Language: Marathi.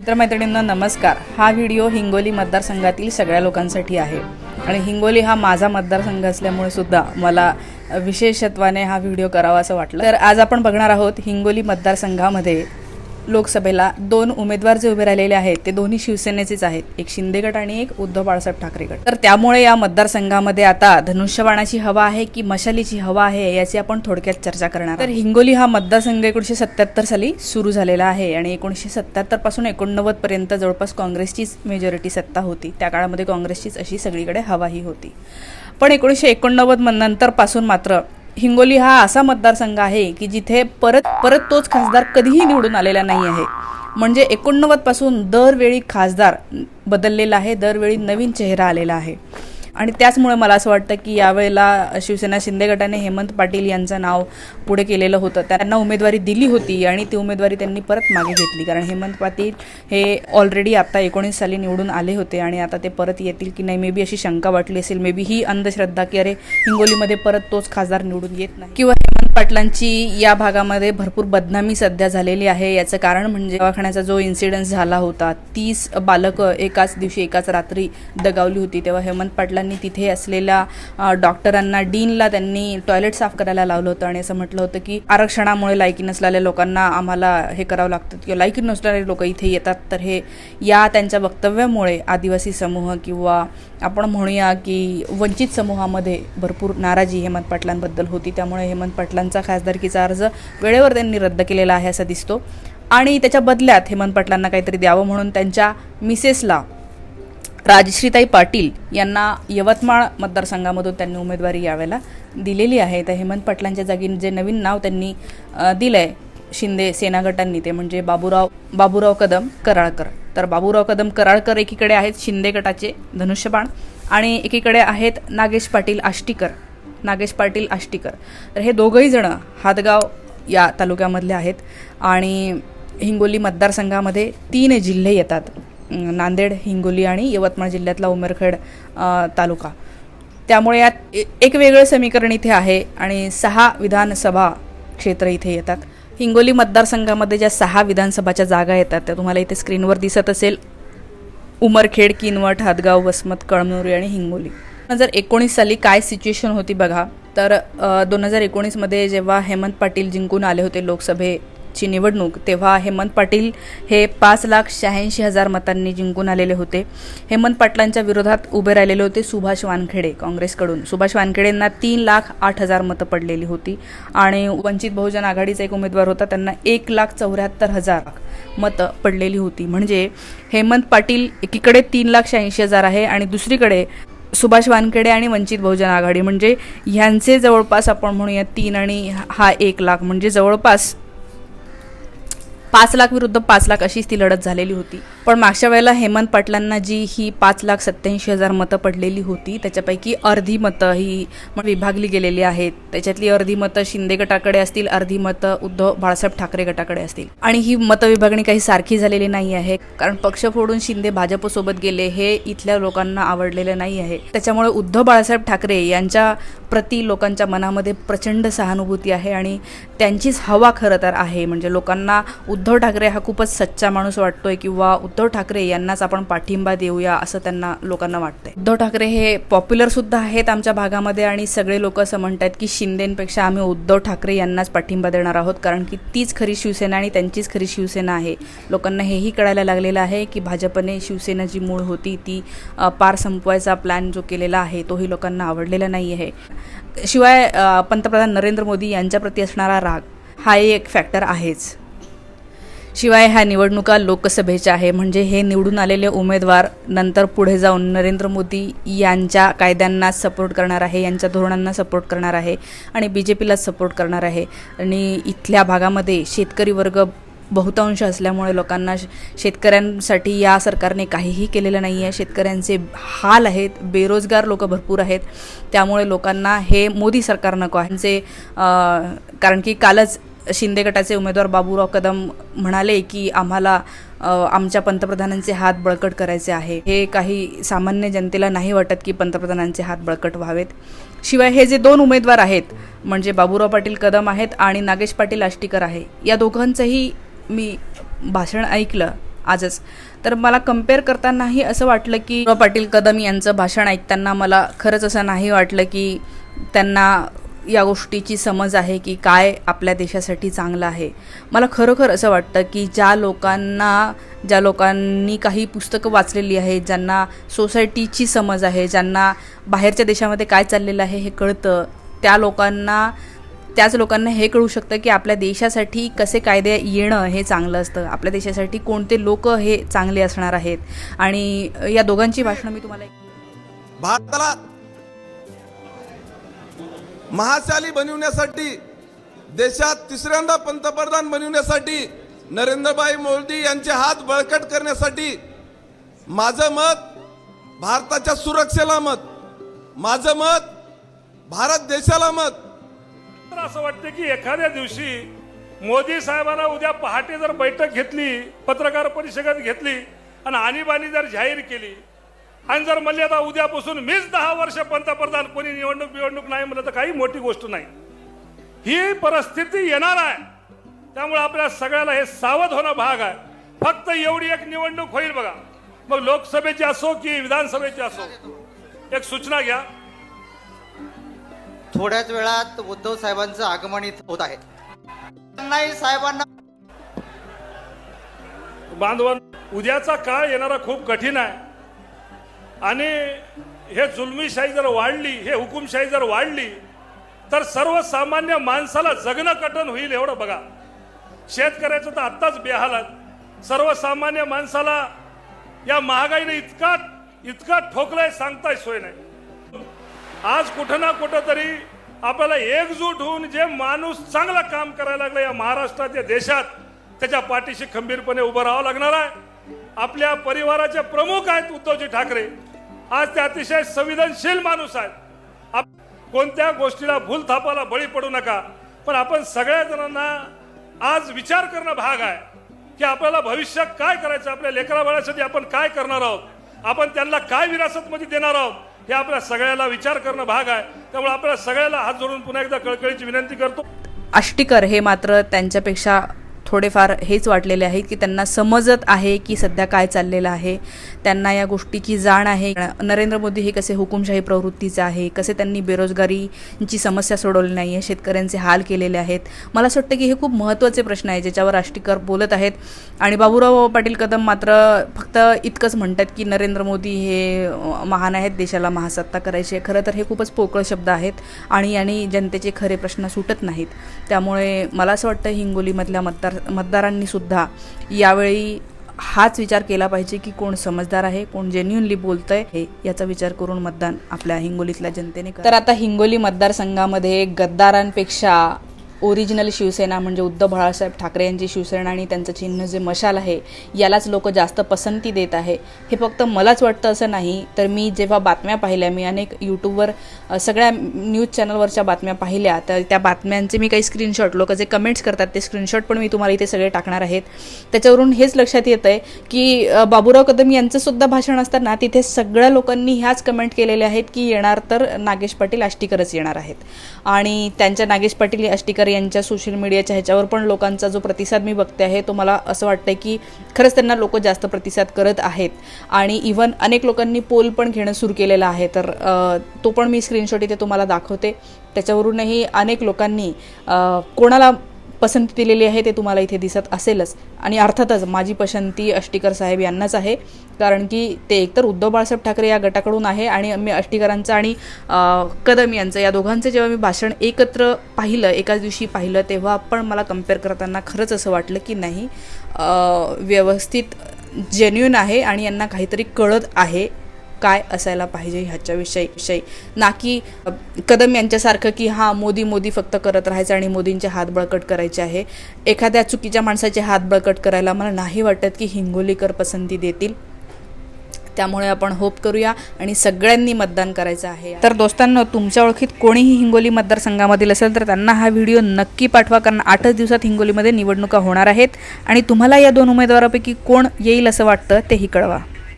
मित्रमैत्रिणींना नमस्कार. हा व्हिडिओ हिंगोली मतदारसंघातील सगळ्या लोकांसाठी आहे. आणि हिंगोली हा माझा मतदारसंघ असल्यामुळे सुद्धा मला विशेषत्वाने हा व्हिडिओ करावा असं वाटलं. तर आज आपण बघणार आहोत हिंगोली मतदारसंघामध्ये लोकसभेला दोन उमेदवार जे उभे राहिलेले आहेत ते दोन्ही शिवसेनेचेच आहेत. एक शिंदे गट आणि एक उद्धव बाळासाहेब ठाकरे गट. तर त्यामुळे या मतदारसंघामध्ये आता धनुष्यबाणाची हवा आहे की मशालीची हवा आहे याची आपण थोडक्यात चर्चा करणार तर हिंगोली हा मतदारसंघ एकोणीशे सत्याहत्तर साली सुरू झालेला आहे आणि एकोणीसशे सत्याहत्तरपासून एकोणनव्वद पर्यंत जवळपास काँग्रेसचीच मेजॉरिटी सत्ता होती. त्या काळामध्ये काँग्रेसचीच अशी सगळीकडे हवाही होती. पण एकोणीसशे एकोणनव्वद नंतरपासून मात्र हिंगोली हा असा मतदारसंघ आहे की जिथे परत परत तोच खासदार कधीही निवडून आलेला नाही आहे. म्हणजे एकोणनव्वदपासून दरवेळी खासदार बदललेला आहे दरवेळी नवीन चेहरा आलेला आहे. आणि त्याचमुळे मला असं वाटतं की यावेळेला शिवसेना शिंदे गटाने हेमंत पाटील यांचं नाव पुढे केलेलं होतं. त्यांना उमेदवारी दिली होती आणि ती उमेदवारी त्यांनी परत मागे घेतली. कारण हेमंत पाटील हे ऑलरेडी आता एकोणीस साली निवडून आले होते आणि आता ते परत येतील की नाही मे बी अशी शंका वाटली असेल. मे बी ही अंधश्रद्धा की अरे हिंगोलीमध्ये परत तोच खासदार निवडून येत नाही. किंवा हेमंत पाटलांची या भागामध्ये भरपूर बदनामी सध्या झालेली आहे. याचं कारण म्हणजे दवाखान्याचा जो इन्सिडन्स झाला होता तीस बालकं एकाच दिवशी एकाच रात्री दगावली होती. तेव्हा हेमंत पाटला वडिलांनी तिथे असलेल्या डॉक्टरांना डीनला त्यांनी टॉयलेट साफ करायला लावलं होतं आणि असं म्हटलं होतं की आरक्षणामुळे लायकी नसलेल्या लोकांना आम्हाला हे करावं लागतं. किंवा लायकी नसणारे लोक इथे येतात. तर हे या त्यांच्या वक्तव्यामुळे आदिवासी समूह किंवा आपण म्हणूया की वंचित समूहामध्ये भरपूर नाराजी हेमंत पाटलांबद्दल होती. त्यामुळे हेमंत पाटलांचा खासदारकीचा अर्ज वेळेवर त्यांनी रद्द केलेला आहे असं दिसतो. आणि त्याच्या बदल्यात हेमंत पाटलांना काहीतरी द्यावं म्हणून त्यांच्या मिसेसला राजश्रीताई पाटील यांना यवतमाळ मतदारसंघामधून त्यांनी उमेदवारी यावेळेला दिलेली आहे. तर हेमंत पाटलांच्या जागी जे नवीन नाव त्यांनी दिलं दिलंय शिंदे सेना गटांनी ते म्हणजे बाबूराव बाबूराव कदम कराळकर. तर बाबूराव कदम कराळकर एकीकडे आहेत शिंदे गटाचे धनुष्यबाण आणि एकीकडे आहेत नागेश पाटील आष्टीकर नागेश पाटील आष्टीकर. तर हे दोघंही जण हातगाव या तालुक्यामधले आहेत आणि हिंगोली मतदारसंघामध्ये तीन जिल्हे येतात. नांदेड हिंगोली आणि यवतमाळ जिल्ह्यातला उमरखेड तालुका. त्यामुळे यात ए- एक वेगळं समीकरण इथे आहे आणि सहा विधानसभा क्षेत्र इथे येतात. हिंगोली मतदारसंघामध्ये ज्या सहा विधानसभाच्या जागा येतात त्या तुम्हाला इथे स्क्रीनवर दिसत असेल. उमरखेड किनवट हातगाव वसमत कळमनुरी आणि हिंगोली. दोन हजार एकोणीस साली काय सिच्युएशन होती बघा. तर दोन हजार एकोणीसमध्ये जेव्हा हेमंत पाटील जिंकून आले होते लोकसभे ची निवडणूक तेव्हा हेमंत पाटील हे पाच लाख शहाऐंशी हजार मतांनी जिंकून आलेले होते. हेमंत पाटलांच्या विरोधात उभे राहिलेले होते सुभाष वानखेडे काँग्रेसकडून. सुभाष वानखेडेंना तीन लाख आठ हजार मतं पडलेली होती आणि वंचित बहुजन आघाडीचा एक उमेदवार होता त्यांना एक लाख चौऱ्याहत्तर हजार मतं पडलेली होती. म्हणजे हेमंत पाटील एकीकडे तीन लाख शहाऐंशी हजार आहे आणि दुसरीकडे सुभाष वानखेडे आणि वंचित बहुजन आघाडी. म्हणजे ह्यांचे जवळपास आपण म्हणूया तीन आणि हा एक लाख. म्हणजे जवळपास पाच लाख विरुद्ध पाच लाख अशीच ती लढत झालेली होती. पण मागच्या वेळेला हेमंत पाटलांना जी ही पाच लाख सत्याऐंशी हजार मतं पडलेली होती त्याच्यापैकी अर्धी मतं ही मग विभागली गेलेली आहेत. त्याच्यातली अर्धी मतं शिंदे गटाकडे असतील अर्धी मतं उद्धव बाळासाहेब ठाकरे गटाकडे असतील. आणि ही मतं विभागणी काही सारखी झालेली नाही आहे कारण पक्ष फोडून शिंदे भाजपसोबत गेले हे इथल्या लोकांना आवडलेलं नाही आहे. त्याच्यामुळे उद्धव बाळासाहेब ठाकरे यांच्या प्रति लोकांच्या मनामध्ये प्रचंड सहानुभूती आहे आणि त्यांचीच हवा खरं तर आहे. म्हणजे लोकांना उद्धव ठाकरे हा खूपच सच्चा माणूस वाटतोय किंवा उद्धव ठाकरे यांनाच आपण पाठिंबा देऊया असं त्यांना लोकांना वाटतंय. उद्धव ठाकरे हे पॉप्युलर सुद्धा आहेत आमच्या भागामध्ये आणि सगळे लोक असं म्हणतात की शिंदेपेक्षा आम्ही उद्धव ठाकरे यांनाच पाठिंबा देणार आहोत कारण की तीच खरी शिवसेना आणि त्यांचीच खरी शिवसेना आहे. लोकांना हेही कळायला लागलेलं आहे की भाजपने शिवसेना जी मूळ होती ती पार संपवायचा प्लॅन जो केलेला आहे तोही लोकांना आवडलेला नाही आहे शिवाय पंतप्रधान नरेंद्र मोदी यांच्याप्रती असणारा राग हा एक फॅक्टर आहेच. शिवाय ह्या निवडणुका लोकसभेच्या आहे. म्हणजे हे निवडून आलेले उमेदवार नंतर पुढे जाऊन नरेंद्र मोदी यांच्या कायद्यांना सपोर्ट करणार आहे यांच्या धोरणांना सपोर्ट करणार आहे आणि बी जे पीला सपोर्ट करणार आहे. आणि इथल्या भागामध्ये शेतकरी वर्ग बहुतांश असल्यामुळे लोकांना श- शेतकऱ्यांसाठी या सरकारने काहीही केलेलं नाही आहे शेतकऱ्यांचे हाल आहेत बेरोजगार लोक भरपूर आहेत. त्यामुळे लोकांना हे मोदी सरकार नको आहे. त्यांचे कारण की कालच शिंदे गटाचे उमेदवार बाबूराव कदम म्हणाले की आम्हाला आमच्या पंतप्रधानांचे हात बळकट करायचे आहे. हे काही सामान्य जनतेला नाही वाटत की पंतप्रधानांचे हात बळकट व्हावेत. शिवाय हे जे दोन उमेदवार आहेत म्हणजे बाबूराव पाटील कदम आहेत आणि नागेश पाटील आष्टीकर आहे या दोघांचंही मी भाषण ऐकलं आजच. तर मला कंपेअर करतानाही असं वाटलं की पाटील कदम यांचं भाषण ऐकताना मला खरंच असं नाही वाटलं की त्यांना या गोष्टीची समज आहे की काय आपल्या देशासाठी चांगलं आहे. मला खरोखर असं वाटतं की ज्या लोकांना ज्या लोकांनी काही पुस्तकं वाचलेली आहेत ज्यांना सोसायटीची समज आहे ज्यांना बाहेरच्या देशामध्ये काय चाललेलं आहे हे कळतं त्या लोकांना त्याच लोकांना हे कळू शकतं की आपल्या देशासाठी कसे कायदे येणं हे चांगलं असतं. आपल्या देशासाठी कोणते लोक हे चांगले असणार आहेत. आणि या दोघांची भाषणं मी तुम्हाला भारताला महाशाली बनवण्यासाठी देशात तिसऱ्यांदा पंतप्रधान बनवण्यासाठी नरेंद्रभाई मोदी यांचे हात बळकट करण्यासाठी माझं मत भारताच्या सुरक्षेला मत माझं मत भारत देशाला मत. तर असं वाटतं की एखाद्या दिवशी मोदी साहेबांना उद्या पहाटे जर बैठक घेतली पत्रकार परिषदेत घेतली आणि आणीबाणी जर जाहीर केली आणि जर म्हणले आता उद्यापासून मीच दहा वर्ष पंतप्रधान कोणी निवडणूक निवडणूक नाही म्हणलं तर काही मोठी गोष्ट नाही. ही परिस्थिती येणार आहे. त्यामुळे आपल्या सगळ्याला हे सावध होणं भाग आहे. फक्त एवढी एक निवडणूक होईल बघा. मग लोकसभेची असो की विधानसभेची असो एक सूचना घ्या. थोड्याच वेळात उद्धव साहेबांचं आगमन इथं होत आहे. त्यांनाही साहेबांना बांधवान उद्याचा काळ येणारा खूप कठीण आहे. आणि हे जुलमीशाही जर वाढली हे हुकुमशाही जर वाढली तर सर्वसामान्य माणसाला जगणं कठीण होईल एवढं बघा. शेतकऱ्याचं तर आत्ताच बेहालात. सर्वसामान्य माणसाला या महागाईने इतका इतका ठोकलाय सांगताय सोय नाही. आज कुठं ना कुठं तरी आपल्याला एकजूट होऊन जे माणूस चांगलं काम करायला लागलं या महाराष्ट्रात या देशात त्याच्या पाठीशी खंबीरपणे उभं राहावं लागणार आहे. आपल्या परिवाराचे प्रमुख आहेत उद्धवजी ठाकरे. आज ते अतिशय संवेदनशील माणूस आहेत. आप कोणत्या गोष्टीला भूल थापाला बळी पडू नका. पण आपण सगळ्या जणांना आज विचार करणं भाग आहे. की आपल्याला भविष्यात काय करायचं आपल्या लेकरा बाळासाठी आपण काय करणार आहोत? आपण त्यांना काय विरासतमध्ये देणार आहोत? हे आपल्या सगळ्याला विचार करणं भाग आहे. त्यामुळे आपल्या सगळ्याला हात जोडून पुन्हा एकदा कळकळीची विनंती करतो. आष्टीकर हे मात्र त्यांच्यापेक्षा थोडेफार हेच वाटलेले आहेत की त्यांना समजत आहे की सध्या काय चाललेलं आहे. त्यांना या गोष्टीची जाण आहे. नरेंद्र मोदी हे कसे हुकुमशाही प्रवृत्तीचं आहे? कसे त्यांनी बेरोजगारीची समस्या सोडवली नाही आहे? शेतकऱ्यांचे हाल केलेले आहेत. मला असं वाटतं की हे खूप महत्त्वाचे प्रश्न आहे ज्याच्यावर राष्ट्रीयकर बोलत आहेत. आणि बाबूराव पाटील कदम मात्र फक्त इतकंच म्हणतात की नरेंद्र मोदी हे महान आहेत देशाला महासत्ता करायची आहे. खरं तर हे खूपच पोकळ शब्द आहेत आणि आणि जनतेचे खरे प्रश्न सुटत नाहीत. त्यामुळे मला असं वाटतं हिंगोलीमधल्या मतदार मतदारांनी सुद्धा यावेळी हाच विचार केला पाहिजे की कोण समजदार आहे कोण जेन्युनली बोलतंय हे याचा विचार करून मतदान आपल्या हिंगोलीतल्या जनतेने तर आता हिंगोली मतदारसंघामध्ये गद्दारांपेक्षा ओरिजिनल शिवसेना म्हणजे उद्धव बाळासाहेब ठाकरे यांची शिवसेना आणि त्यांचं चिन्ह जे मशाल आहे यालाच लोक जास्त पसंती देत आहे. हे फक्त मलाच वाटतं असं नाही तर मी जेव्हा बातम्या पाहिल्या मी अनेक यूट्यूबवर सगळ्या न्यूज चॅनलवरच्या बातम्या पाहिल्या तर त्या बातम्यांचे मी काही स्क्रीनशॉट लोक जे कमेंट्स करतात ते स्क्रीनशॉट पण मी तुम्हाला इथे सगळे टाकणार आहेत. त्याच्यावरून हेच लक्षात येतं आहे की बाबुराव बाबूराव कदम यांचंसुद्धा भाषण असताना तिथे सगळ्या लोकांनी ह्याच कमेंट केलेल्या आहेत की येणार तर नागेश पाटील आष्टीकरच येणार आहेत. आणि त्यांच्या नागेश पाटील आष्टीकर यांच्या सोशल मीडियाच्या ह्याच्यावर पण लोकांचा जो प्रतिसाद मी बघते आहे तो मला असं वाटतं की खरंच त्यांना लोक जास्त प्रतिसाद करत आहेत. आणि इव्हन अनेक लोकांनी पोल पण घेणं सुरू केलेलं आहे. तर तो पण मी स्क्रीनशॉट इथे तुम्हाला दाखवते. त्याच्यावरूनही अनेक लोकांनी कोणाला पसंती दिलेली आहे ते तुम्हाला इथे दिसत असेलच. आणि अर्थातच माझी पसंती अष्टीकर साहेब यांनाच आहे. कारण की ते एकतर उद्धव बाळासाहेब ठाकरे या गटाकडून आहे आणि मी अष्टीकरांचं आणि कदम यांचं या दोघांचं जेव्हा मी भाषण एकत्र पाहिलं एकाच दिवशी पाहिलं तेव्हा पण मला कंपेअर करताना खरंच असं वाटलं की नाही. व्यवस्थित जेन्युन आहे आणि यांना काहीतरी कळत आहे. काय असायला पाहिजे ह्याच्याविषयी विषयी. ना की कदम यांच्यासारखं की हां मोदी मोदी फक्त करत राहायचं आणि मोदींचे हात बळकट करायचे आहे. एखाद्या चुकीच्या माणसाचे हात बळकट करायला मला नाही वाटत की हिंगोलीकर पसंती देतील. त्यामुळे आपण होप करूया आणि सगळ्यांनी मतदान करायचं आहे. तर दोस्तांनो तुमच्या ओळखीत कोणीही हिंगोली मतदारसंघामधील असेल तर त्यांना हा व्हिडिओ नक्की पाठवा कारण आठच दिवसात हिंगोलीमध्ये निवडणुका होणार आहेत. आणि तुम्हाला या दोन उमेदवारापैकी कोण येईल असं वाटतं तेही कळवा.